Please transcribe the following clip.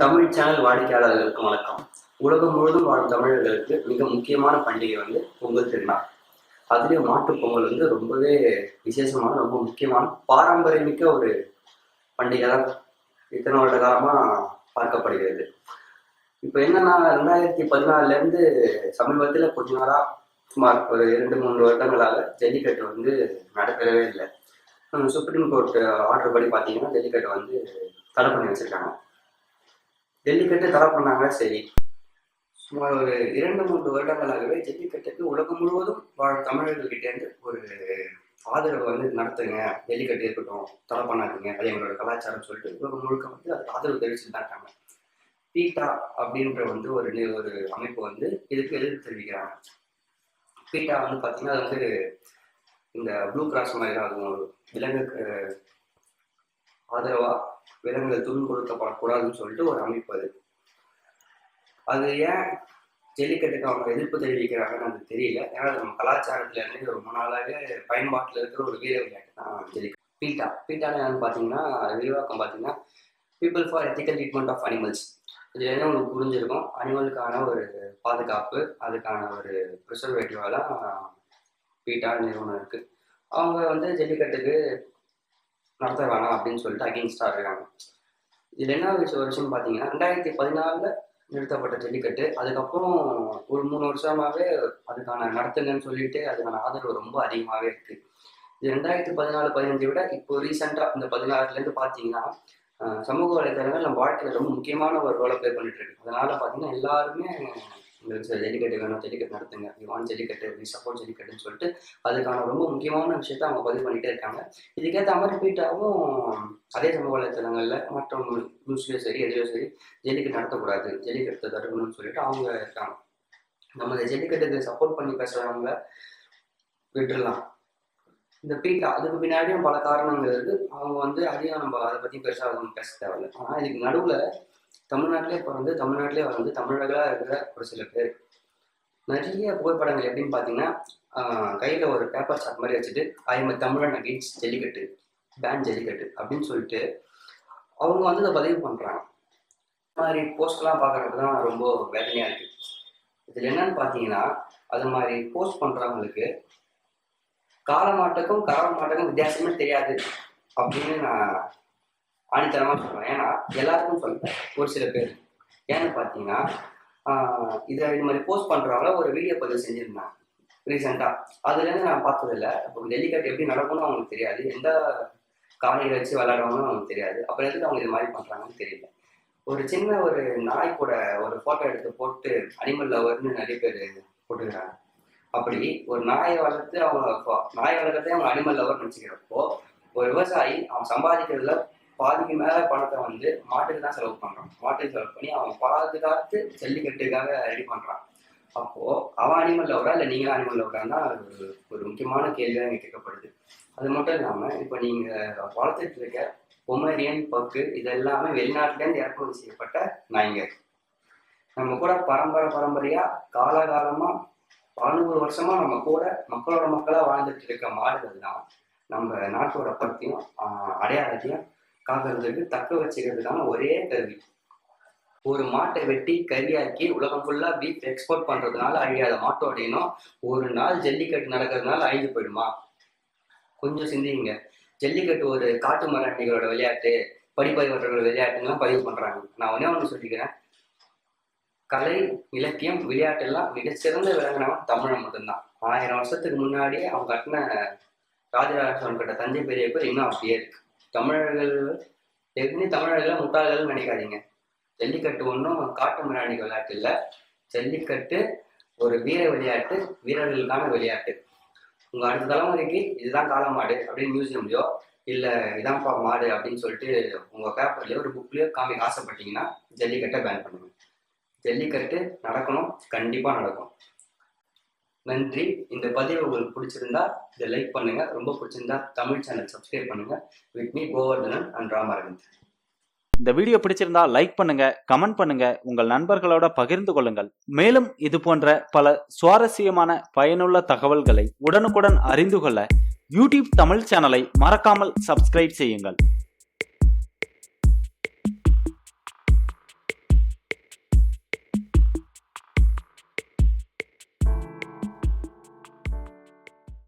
Tamil channel வாடிக்கையாளர்களுக்கு வணக்கம். உலகம் முழுவதும் வாழும் தமிழர்களுக்கு மிக முக்கியமான பண்டிகை வந்து பொங்கல் திருநாள். அதுலேயும் மாட்டுப் பொங்கல் வந்து ரொம்பவே விசேஷமான ரொம்ப முக்கியமான பாரம்பரியமிக்க ஒரு பண்டிகை தான் இத்தனை வருட காலமாக பார்க்கப்படுகிறது. இப்போ என்னன்னா ரெண்டாயிரத்தி பதினாலுலேருந்து சமீபத்தில் கொஞ்ச நாளாக சுமார் ஒரு இரண்டு மூன்று வருடங்களாக ஜல்லிக்கட்டு வந்து நடக்கவே இல்லை. சுப்ரீம் கோர்ட் ஆர்டர் படி பார்த்தீங்கன்னா ஜல்லிக்கட்டு வந்து தடை பண்ணி வச்சிருக்காங்க. ஜல்லிக்கட்டு தடை பண்ணாங்க சரி. சுமார் ஒரு இரண்டு மூன்று வருடங்களாகவே ஜல்லிக்கட்டுக்கு உலகம் முழுவதும் வாழும் தமிழர்கள்கிட்டேருந்து ஒரு ஆதரவு வந்து நடத்துங்க ஜல்லிக்கட்டு இருக்கட்டும் தடை பண்ணாதீங்க அது எங்களோட கலாச்சாரம் சொல்லிட்டு உலகம் முழுக்க வந்து அதுக்கு ஆதரவு தெரிவிச்சுட்டு தான் இருக்காங்க பீட்டா அப்படின்ற வந்து ஒரு ஒரு அமைப்பு வந்து இதுக்கு எதிர்ப்பு தெரிவிக்கிறாங்க. பீட்டா வந்து பார்த்தீங்கன்னா அது வந்து இந்த ப்ளூ கிராஸ் மாதிரி தான் அதுவும் விலங்கு ஆதரவா விலங்குகள் துன்புறுத்தப்படக்கூடாதுன்னு சொல்லிட்டு ஒரு அமைப்பு அது. அது ஏன் ஜல்லிக்கட்டுக்கு அவங்க எதிர்ப்பு தெரிவிக்கிறாங்கன்னு அது தெரியல. ஏன்னா நம்ம கலாச்சாரத்துல இருந்து ரொம்ப நாளாவே பயன்பாட்டில் இருக்கிற ஒரு வீர விளையாட்டு தான் ஜல்லிக்கட்டு. பீட்டா. பீட்டான்னு என்னன்னு பார்த்தீங்கன்னா விரிவாக்கம் பார்த்தீங்கன்னா people for ethical treatment of animals இதுல என்ன உங்களுக்கு புரிஞ்சிருக்கும்? அனிமலுக்கான ஒரு பாதுகாப்பு அதுக்கான ஒரு ப்ரிசர்வேட்டிவாக தான் பீட்டா நிறுவனம் இருக்கு. அவங்க வந்து ஜல்லிக்கட்டுக்கு நடத்த வேணாம் அப்படின்னு சொல்லிட்டு அகெயின்ஸ்டாக இருக்காங்க. இதுல என்ன விஷயம் ஒரு விஷயம் பார்த்தீங்கன்னா ரெண்டாயிரத்தி பதினாலில் நிறுத்தப்பட்ட ஜல்லிக்கட்டு அதுக்கப்புறம் ஒரு மூணு வருஷமாவே அதுக்கான நடத்துங்கன்னு சொல்லிட்டு அதுக்கான ஆதரவு ரொம்ப அதிகமாகவே இருக்கு. இது ரெண்டாயிரத்தி பதினாலு பதினஞ்சை விட இப்போ ரீசெண்டாக இந்த பதினாறுலேருந்து பார்த்தீங்கன்னா அஹ், சமூக வலைத்தளங்கள் நம்ம வாழ்க்கையில் ரொம்ப முக்கியமான ஒரு ரோலை ப்ளே பண்ணிட்டு இருக்கு அதனால பார்த்தீங்கன்னா எல்லாருமே உங்களுக்கு சார் ஜல்லிக்கட்டு வேணும் ஜல்லிக்கட்டு நடத்துங்க we want jallikattu we support ஜல்லிக்கட்டுன்னு சொல்லிட்டு அதுக்கான ரொம்ப முக்கியமான விஷயத்த அவங்க பதிவு பண்ணிட்டே இருக்காங்க. இதுக்கேற்ற மாதிரி ரிப்பீட்டாகவும் அதே சமூக வலைத்தளங்களில் மற்றும் நியூஸ்லேயும் சரி எதுலையும் சரி ஜல்லிக்கட்டு நடத்தக்கூடாது ஜல்லிக்கட்டு தடுக்கணும்னு சொல்லிட்டு அவங்க இருக்காங்க. நம்ம இந்த ஜல்லிக்கட்டுக்கு சப்போர்ட் பண்ணி பேசுகிறவங்கள விட்டுறலாம். இந்த பீட்டா அதுக்கு பின்னாடியும் பல காரணங்கள் இருக்கு. அவங்க வந்து அதையும் நம்ம அதை பத்தி பெருசா நம்ம பேச தேவையில்லை. ஆனா இதுக்கு நடுவுல தமிழ்நாட்டிலே பிறந்து தமிழ்நாட்டிலே வந்து தமிழர்களா இருக்கிற ஒரு சில பேர். நிறைய புகைப்படங்கள் எப்படின்னு பார்த்தீங்கன்னா கையில் கையில ஒரு பேப்பர் சாட் மாதிரி வச்சுட்டு ஐஎம் தமிழன் அகெயின்ஸ்ட் ஜல்லிக்கட்டு பேன் ஜல்லிக்கட்டு அப்படின்னு சொல்லிட்டு அவங்க வந்து இதை பதிவு பண்றாங்க. இந்த மாதிரி போஸ்ட்லாம் பார்க்கறது தான் ரொம்ப வேதனையா இருக்கு. இதுல என்னன்னு பார்த்தீங்கன்னா அது மாதிரி போஸ்ட் பண்றவங்களுக்கு காலமாட்டுக்கும் கரவ மாட்டுக்கும் வித்தியாசமே தெரியாது அப்படின்னு நான் ஆணித்தனமா சொல்கிறேன் ஏன்னா எல்லாருக்கும் சொல்லிட்டேன் ஒரு சில பேர். ஏன்னு பார்த்தீங்கன்னா இதை இது மாதிரி போஸ்ட் பண்ணுறவங்கள ஒரு வீடியோ பதிவு செஞ்சுருந்தேன் ரீசெண்டாக அதுலேருந்து நான் பார்த்ததில்ல. இப்போ ஜல்லிக்கட்டு எப்படி நடக்கும்னு அவங்களுக்கு தெரியாது. எந்த காலையில் வச்சு விளாடுவாங்கன்னு அவங்களுக்கு தெரியாது. அப்புறம் எதுக்கு அவங்க இது மாதிரி பண்ணுறாங்கன்னு தெரியல. ஒரு சின்ன ஒரு நாய் கூட ஒரு ஃபோட்டோ எடுத்து போட்டு அனிமல் லவர்னு நிறைய பேர் போட்டுக்கிறாங்க. அப்படி ஒரு நாயை வளர்த்து அவங்க ஃப- நாய் வளர்க்கறதே அவங்க அனிமல் லவர் நினச்சிக்கிறப்போ ஒரு விவசாயி அவன் சம்பாதிக்கிறதுல பாதிக்கு மேல பணத்தை வந்து மாட்டுக்கு தான் செலவு பண்றான். மாட்டுக்கு செலவு பண்ணி அவன் பாதுகாத்து ஜல்லிக்கட்டுக்காக ரெடி பண்றான். அப்போ அவன் அனிமல் லவரா இல்லை நீங்களும் அனிமல் லவரான்னு ஒரு ஒரு முக்கியமான கேள்வியாக இங்கே கேட்கப்படுது. அது மட்டும் இல்லாம இப்போ நீங்க வளர்த்துட்டு இருக்க பொமேரியன் பக்கு இதெல்லாமே வெளிநாட்டிலேருந்து இறக்குமதி செய்யப்பட்ட நாய்ங்க நம்ம கூட பரம்பரை பரம்பரையா காலகாலமா பதினோரு வருஷமா நம்ம கூட மக்களோட மக்களா வாழ்ந்துட்டு இருக்க மாடுகள் தான் நம்ம நாட்டோட பத்தியும் அடையாளத்தையும் காக்கிறதுக்கு தக்க வச்சுக்கிறதுக்கான ஒரே கருவி. ஒரு மாட்டை வெட்டி கறியாக்கி உலகம் ஃபுல்லா பீஃப் எக்ஸ்போர்ட் பண்றதுனால அழியாத மாட்டோட இனம் ஒரு நாள் ஜல்லிக்கட்டு நடக்கிறதுனால அழிஞ்சு போயிடுமா? கொஞ்சம் சிந்திங்க. ஜல்லிக்கட்டு ஒரு காட்டு மராட்டிகளோட விளையாட்டு படிப்பறிவர்களோட விளையாட்டுன்னு பதிவு பண்றாங்க. நான் ஒன்னே ஒன்று சொல்லிக்கிறேன். கலை இலக்கியம் விளையாட்டு எல்லாம் மிகச்சிறந்த விளங்கினவன் தமிழன் மட்டும்தான். ஆயிரம் வருஷத்துக்கு முன்னாடியே அவங்க கட்டின ராஜராஜ சோழன் கட்ட தஞ்சை பெரிய பேர் இன்னும் அப்படியே இருக்கு. தமிழர்கள் எப்படி தமிழர்களை முட்டாள்கள் நினைக்காதீங்க. ஜல்லிக்கட்டு ஒன்றும் காட்டு மிராணி விளையாட்டு இல்லை. ஜல்லிக்கட்டு ஒரு வீர விளையாட்டு வீரர்களுக்கான விளையாட்டு. உங்க அடுத்த தலைமுறைக்கு இதுதான் காளமாடு அப்படின்னு மியூசியம்லயோ இல்ல இதான்ப்பா மாடு அப்படின்னு சொல்லிட்டு உங்க பேப்பர்லயோ ஒரு புக்லயோ காமிக்க ஆசைப்பட்டீங்கன்னா ஜல்லிக்கட்டை பேன் பண்ணுங்க. ஜல்லிக்கட்டு நடக்கணும் கண்டிப்பாக நடக்கும். நன்றி. இந்த பதிவு உங்களுக்கு பிடிச்சிருந்தா இதை லைக் பண்ணுங்க. ரொம்ப பிடிச்சிருந்தா தமிழ் சேனல் சப்ஸ்கிரைப் பண்ணுங்க. With me Govardhanan and Ramaravind. இந்த வீடியோ பிடிச்சிருந்தா லைக் பண்ணுங்க கமெண்ட் பண்ணுங்க. உங்கள் நண்பர்களோட பகிர்ந்து கொள்ளுங்கள். மேலும் இது போன்ற பல சுவாரஸ்யமான பயனுள்ள தகவல்களை உடனுக்குடன் அறிந்து கொள்ள யூடியூப் தமிழ் சேனலை மறக்காமல் சப்ஸ்கிரைப் செய்யுங்கள்.